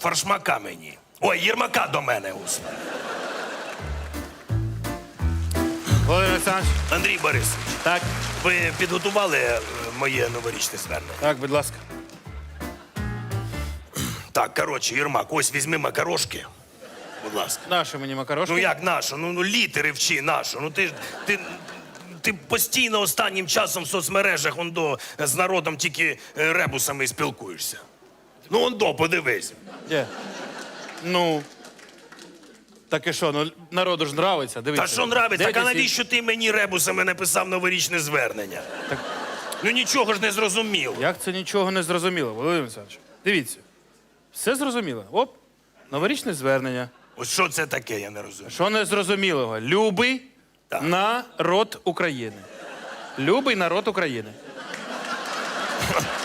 фаршмака мені. Ой, Єрмака до мене. господи. Володимир Олександрович. Андрій Борисович, Так, ви підготували е, моє новорічне звернення? так, будь ласка. Так, коротше, Єрмак, ось візьми макарошки. Будь ласка. Наші мені макарошки. Ну як нашу? Ну, ну літери вчи нашу. Ну ти ж ти, ти постійно останнім часом в соцмережах он до з народом тільки е, ребусами спілкуєшся. Ну он до, подивись. Де? Ну. Так і що, ну народу ж нравиться, дивіться. Та що нравиться? Так а навіщо ти мені ребусами написав новорічне звернення? Так- Ну нічого ж не зрозуміло. Як це нічого не зрозуміло, Володимир Олександрович? Дивіться. Все зрозуміло. Оп, новорічне звернення. Ось що це таке, я не розумію. Що не зрозумілого? Любий Так. народ України. Любий народ України.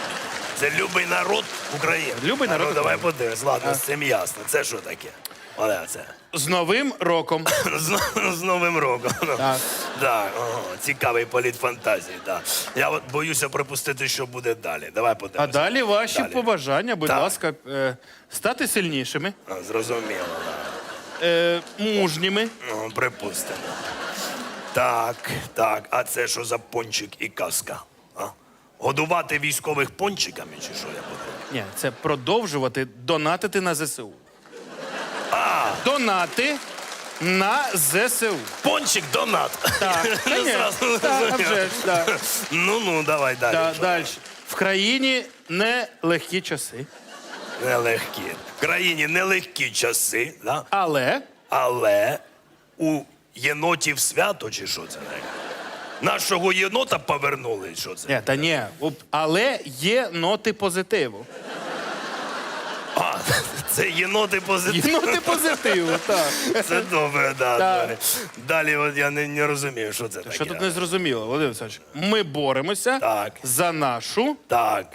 Це любий народ України. Любий народ Ну, давай подивись. Ладно, з цим ясно. Це що таке? Оля, це. З Новим роком. З, з Новим роком. Так. Так, ого, цікавий політ фантазії, так. Я от боюся пропустити, що буде далі. Давай А далі ваші Далі. побажання, будь Так. ласка, е, стати сильнішими, А, Зрозуміло, да. е, мужніми. Ну, припустимо. Так, так. А це що за пончик і казка? А? Годувати військових пончиками, чи що я подумав? Ні, це продовжувати донатити на ЗСУ. Донати на ЗСУ. Пончик донат. Так, Ну, зразу так, а зрозумів. вже ж, так. Ну, ну, давай далі. Що? далі. В країні нелегкі часи, Нелегкі. В країні нелегкі часи, да? але але у єнотів свято, чи що це таке? Нашого єнота повернули, що це? ні, та ні, але є ноти позитиву. А, це єноти позитив. Є ноти позитиву, так. Це добре, да, Так. далі. Далі от я не, не розумію, що це таке. Що тут не зрозуміло, Володимир Олександрович? Ми боремося Так. за нашу Так.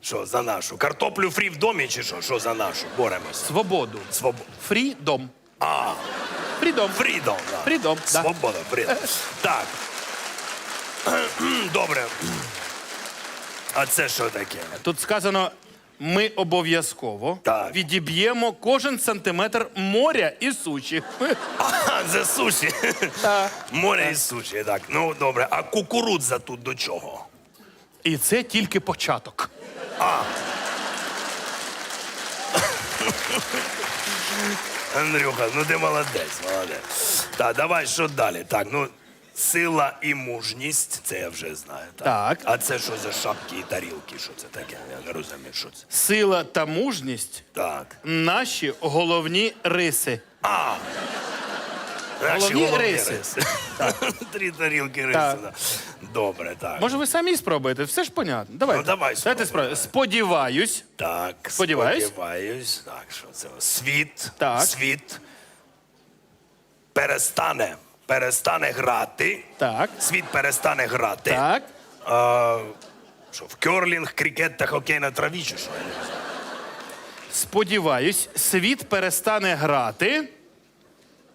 Що за нашу? Картоплю фрі в домі чи що? Що за нашу? Боремось. свободу. Свобода. Фрідом. А, Фрідом. фрідом. Да. Фрідом, да. Свобода, фрідом. Так. Добре. А це що таке? Тут сказано: ми обов'язково Так. відіб'ємо кожен сантиметр моря і суші. А, це суші. Так. Море і суші, так. Ну, добре. А кукурудза тут до чого? І це тільки початок. Андрюха, ну ти молодець, молодець. Так, давай що далі? Так, ну, сила і мужність, це я вже знаю. Так. Так. А це що за шапки і тарілки? Що це таке? Я не розумію, що це. Сила та мужність Так. наші головні риси. А! Наші Головні риси. Три тарілки риси. Так. да. Добре, так. Може, ви самі спробуєте? Все ж понятно. Давайте. Ну, давай Давайте спробуємо. спробуємо. Сподіваюсь, Так, Сподіваюсь. сподіваюсь. Так, що це? Світ. Так. Світ перестане. Перестане грати. так, Світ перестане грати. так. А, що, в керлінг, крикет та хокей на траві, чи що? Сподіваюсь, світ перестане грати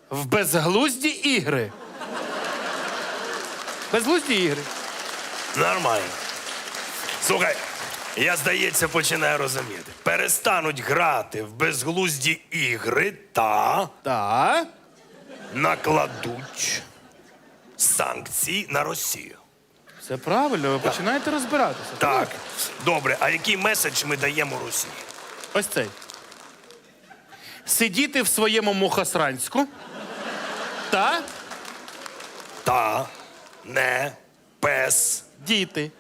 в безглузді ігри. Безглузді ігри. Нормально. Слухай, я, здається, починаю розуміти. Перестануть грати в безглузді ігри та Так. Накладуть санкції на Росію. Все правильно, ви починаєте розбиратися. Так, добре. А який меседж ми даємо Росії? Ось цей. Сидіти в своєму мухосранську та Та не пес. діти.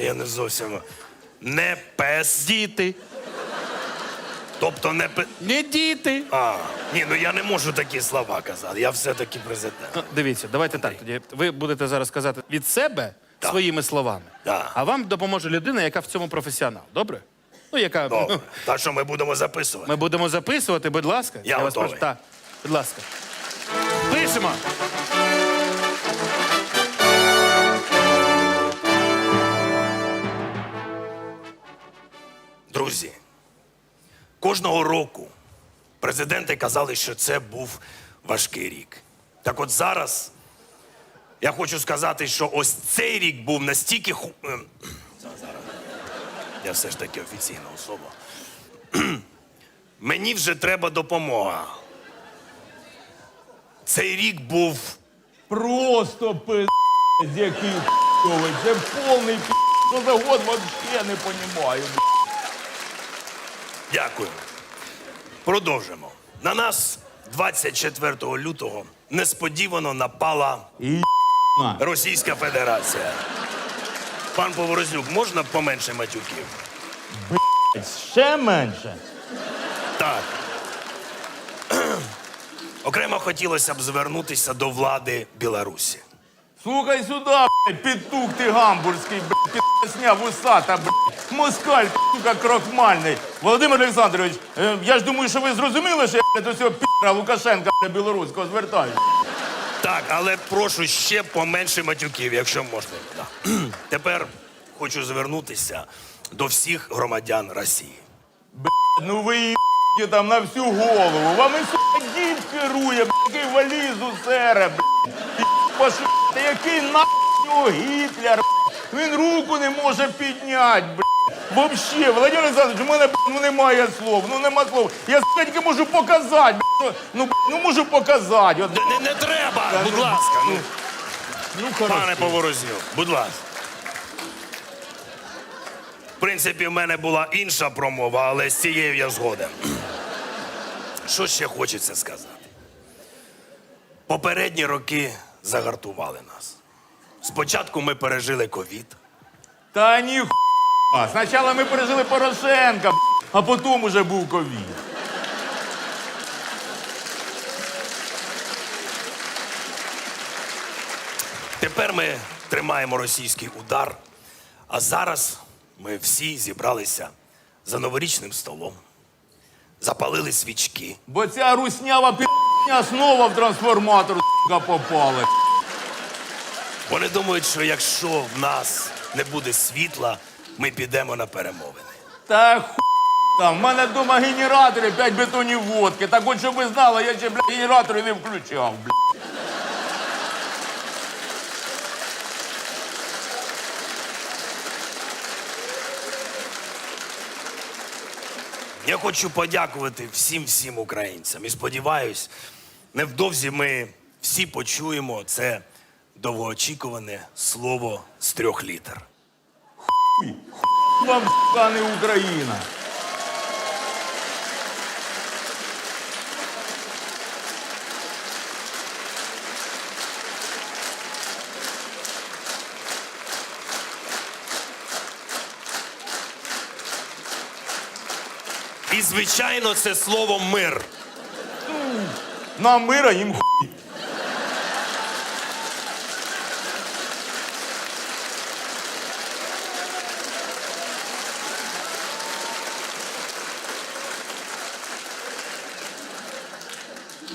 Я, не зовсім. Не пес. Діти. Тобто не пес. Не діти. А, ні, ну я не можу такі слова казати. Я все-таки президент. Ну, дивіться, давайте так. Тоді ви будете зараз казати від себе Так. своїми словами. Так. А вам допоможе людина, яка в цьому професіонал. Добре? Ну, яка. Добре. Та що ми будемо записувати? Ми будемо записувати, будь ласка. Я вас готовий. прошу. Так, будь ласка. Пишемо. Друзі, кожного року президенти казали, що це був важкий рік. Так от зараз я хочу сказати, що ось цей рік був настільки ху... ем. Я все ж таки офіційна особа. Мені вже треба допомога. Цей рік був Просто пиздец, який. Це повний пи***. Що за год вообще не понімаю. Дякую. Продовжимо. На нас 24 лютого несподівано напала Російська Федерація. Пан Поворознюк, можна поменше матюків? ще менше. Так. Окремо хотілося б звернутися до влади Білорусі. Слухай сюди, блядь, петух ти гамбурзький, блядь, підсня вусата, блядь. Москаль, сука, крохмальний. Володимир Олександрович, е, я ж думаю, що ви зрозуміли, що я до цього пі***а Лукашенка блядь, білоруського звертаю. Так, але прошу ще поменше матюків, якщо можна. Да. Тепер хочу звернутися до всіх громадян Росії. Ну ви їбаєте там на всю голову. Вам і сука дід керує, блядь, який валізу сере, блядь. Пашу, який нахуй Гітлер, блядь. Він руку не може підняти, блядь. Вообще, Володимир Олександрович, у мене ну, немає слов, ну нема слов. Я тільки можу показати, блядь. Ну, блядь, ну можу показати. От, Не, не треба, будь ласка, ну, ну, пане. Поворознюк, будь ласка. В принципі, в мене була інша промова, але з цією я згоден. Що ще хочеться сказати? Попередні роки загартували нас. Спочатку ми пережили ковід. Та ні хуя. Спочатку ми пережили Порошенка, а потім уже був ковід. Тепер ми тримаємо російський удар, а зараз ми всі зібралися за новорічним столом, запалили свічки. Бо ця руснява пі***ня снова в трансформатор сука, попала. Вони думають, що якщо в нас не буде світла, ми підемо на перемовини. Та ху там, в мене вдома генератори, 5 бетонів водки. Так от, щоб ви знали, я ще, блядь, генератори не включав, блядь. Я хочу подякувати всім всім українцям і сподіваюсь, невдовзі ми всі почуємо це довгоочікуване слово з трьох літер. Вам, сука, не Україна. І, звичайно, це слово мир. Нам мира, їм хуй.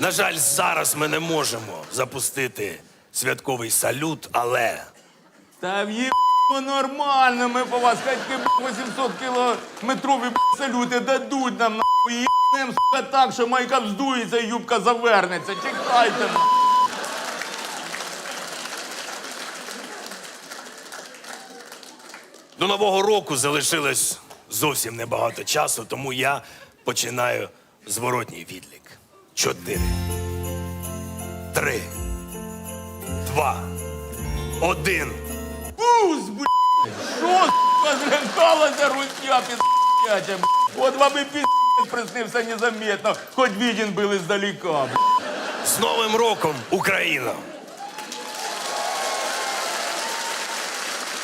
На жаль, зараз ми не можемо запустити святковий салют, але Та в'їб нормально, ми по вас би, 800 кілометрові салюти дадуть нам нахуй. Їбнем, сука, так, що майка вздується і юбка завернеться. Чекайте, нахуй. до Нового року залишилось зовсім небагато часу, тому я починаю зворотній відлік. Чотири. Три. Два. Один. Пусть, блядь! Що, сука, злякалася русня піздяча. От вам і піздець приснився незаметно, хоч виден был издалека, блядь. З Новим роком, Україна!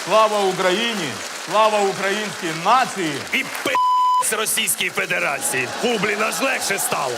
Слава Україні! Слава українській нації! І пи*** Російській Федерації. Фу, блін, аж легше стало.